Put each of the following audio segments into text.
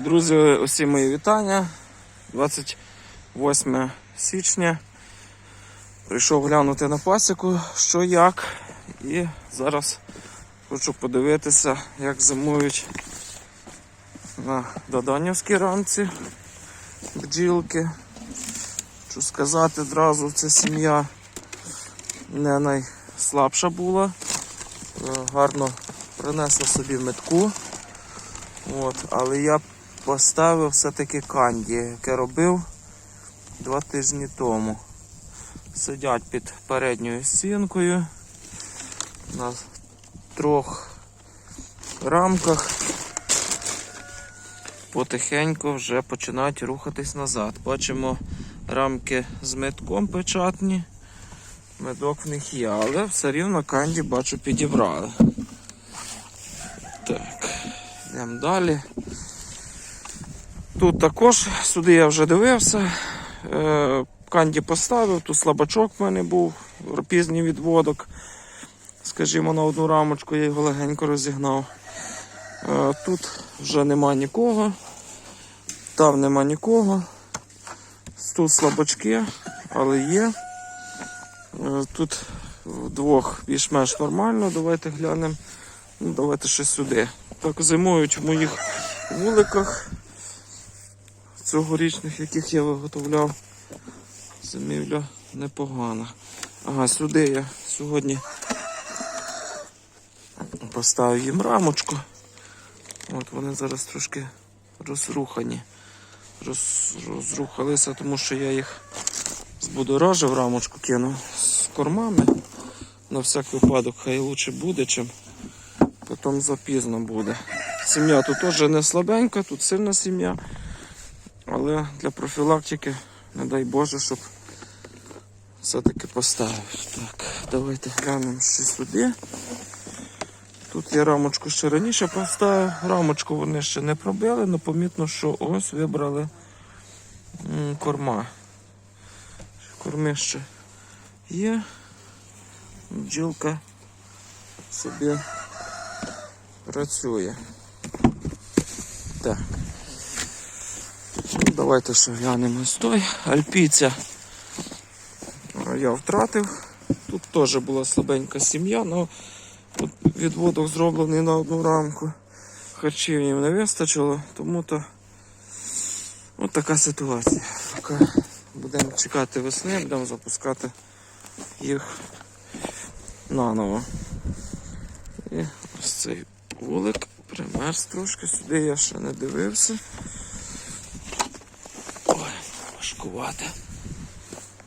Друзі, усі мої вітання. 28 січня. Прийшов глянути на пасіку, що як. І зараз хочу подивитися, як зимують на Доданівській рамці бджілки. Хочу сказати одразу, ця сім'я не найслабша була. Е, Гарно принесла собі метку. От, але я поставив все-таки канді, яке робив два тижні тому. Сидять під передньою стінкою на трьох рамках. Потихеньку вже починають рухатись назад. Бачимо рамки з медком печатні. Медок в них є, але все рівно канді бачу підібрали. Так. Йдемо далі. Тут також сюди я вже дивився. Е, Канді поставив, тут слабачок в мене був, пізній відводок. Скажімо, на одну рамочку я його легенько розігнав. Е, Тут вже нема нікого. Там нема нікого. Тут слабачки, але є. Е, Тут вдвох більш-менш нормально. Давайте глянемо. Ну, давайте ще сюди. Так зимують в моїх вуликах цьогорічних, яких я виготовляв. Зимівля непогана. Ага, сюди я сьогодні поставив їм рамочку. От вони зараз трошки розрухані. Роз, розрухалися, тому що я їх збудоражив, рамочку кинув з кормами. На всяк випадок хай лучше буде, чим потім запізно буде. Сім'я тут теж не слабенька, тут сильна сім'я. Але для профілактики, не дай Боже, щоб все-таки поставив. Так, давайте глянемо ще сюди. Тут я рамочку ще раніше поставив. Рамочку вони ще не пробили, але помітно, що ось вибрали корма. Корми ще є. Бджілка собі працює. Так. Ну, давайте ще глянемо ось той. Альпійця я втратив. Тут теж була слабенька сім'я, але відводок зроблений на одну рамку. Харчів їм не вистачило, тому то от така ситуація. Поки будемо чекати весни, будемо запускати їх наново. І ось цей вулик примерз трошки, сюди я ще не дивився. Важкувати.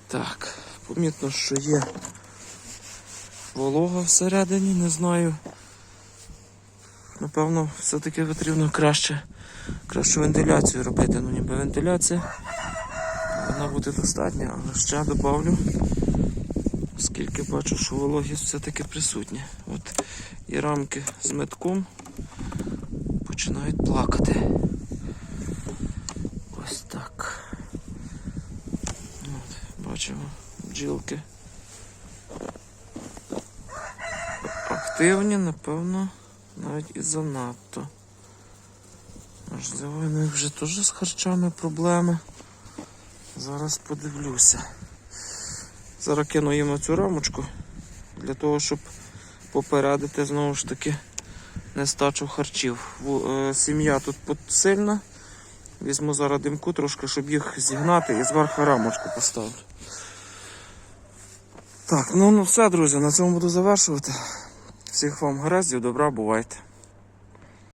Так, помітно, що є волога всередині, не знаю. Напевно, все-таки потрібно краще, кращу вентиляцію робити. Ну ніби вентиляція повинна бути достатня, але ще додавлю, оскільки бачу, що вологість все-таки присутня. От і рамки з метком починають плакати. Ось так. От, бачимо бджілки. Активні, напевно, навіть і занадто. Можливо, у них вже теж з харчами проблеми. Зараз подивлюся. Зараз кину їм цю рамочку для того, щоб попередити знову ж таки нестачу харчів. Е, Сім'я тут сильна. Візьму зараз димку трошки, щоб їх зігнати і зверху рамочку поставлю. Так, ну, ну все, друзі, на цьому буду завершувати. Всіх вам гараздів, добра, бувайте.